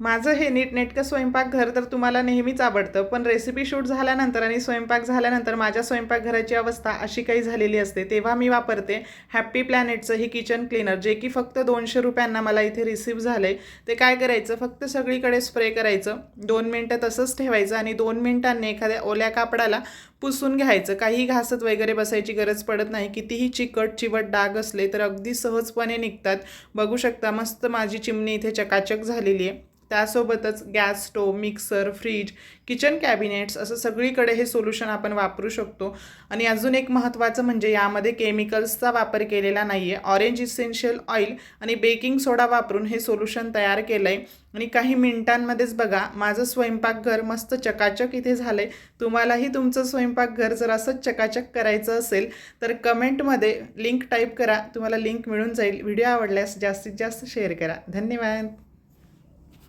माझं हे नीटनेटकं स्वयंपाकघर तर तुम्हाला नेहमीच आवडतं पण रेसिपी शूट झाल्यानंतर आणि स्वयंपाक झाल्यानंतर माझ्या स्वयंपाकघराची अवस्था अशी काही झालेली असते तेव्हा मी वापरते हॅप्पी प्लॅनेटचं ही किचन क्लीनर जे की फक्त दोनशे रुपयांना मला इथे रिसीव झालं आहे ते काय करायचं? फक्त सगळीकडे स्प्रे करायचं दोन मिनटं तसंच ठेवायचं आणि दोन मिनिटांनी एखाद्या ओल्या कापडाला पुसून घ्यायचं. काही घासत वगैरे बसायची गरज पडत नाही. कितीही चिकट चिवट डाग असले तर अगदी सहजपणे निघतात. बघू शकता मस्त माझी चिमणी इथे चकाचक झालेली आहे. त्यासोबतच gas stove mixer fridge kitchen cabinets असं सगळीकडे हे सोल्युशन आपण वापरू शकतो. आणि अजून एक महत्त्वाचं म्हणजे यामध्ये केमिकल्सचा वापर केलेला नाही आहे ऑरेंज इसेन्शियल ऑइल आणि बेकिंग सोडा वापरून हे सोल्युशन तयार केलं आहे आणि काही मिनिटांमध्येच बघा माझं स्वयंपाकघर मस्त चकाचक इथे झालं आहे तुम्हालाही तुमचं स्वयंपाकघर जर असंच चकाचक करायचं असेल तर कमेंटमध्ये लिंक टाईप करा. तुम्हाला लिंक मिळून जाईल. व्हिडिओ आवडल्यास जास्तीत जास्त शेअर करा. धन्यवाद.